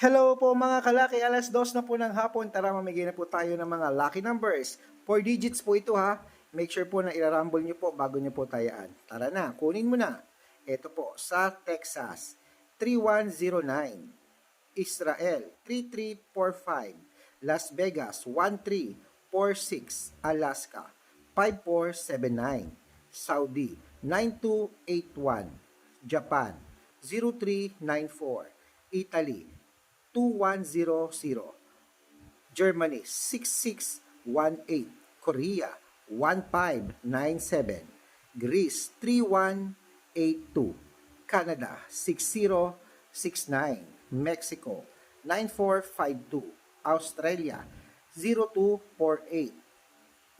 Hello po mga kalaki, alas dos na po ng hapon. Tara mamigay na po tayo ng mga lucky numbers. 4 digits po ito ha. Make sure po na irarumble nyo po bago nyo po tayaan. Tara na, kunin mo na. Ito po, sa Texas, 3109. Israel, 3345. Las Vegas, 1346. Alaska, 5479. Saudi, 9281. Japan, 0394. Italy, 2100. Germany 6618, Korea 1597, Greece 3182, Canada 6069, Mexico 9452, Australia 0248,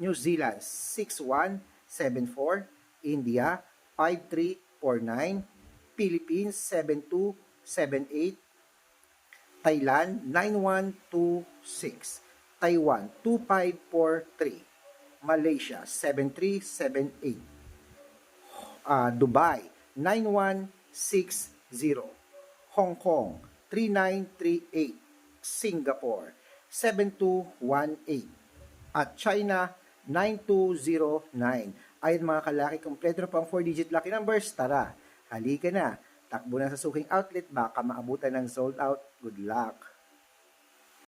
New Zealand 6174, India 5349, Philippines 7278, Thailand 9126, Taiwan 2543, Malaysia 7378, ah, Dubai 9160, Hong Kong 3938, Singapore 7218, at China 9209. Ayon mga kalaki, kompleto na pang 4-digit lucky numbers. Tara, halika na. Takbo na sa suking outlet, baka maabutan ng sold out. Good luck!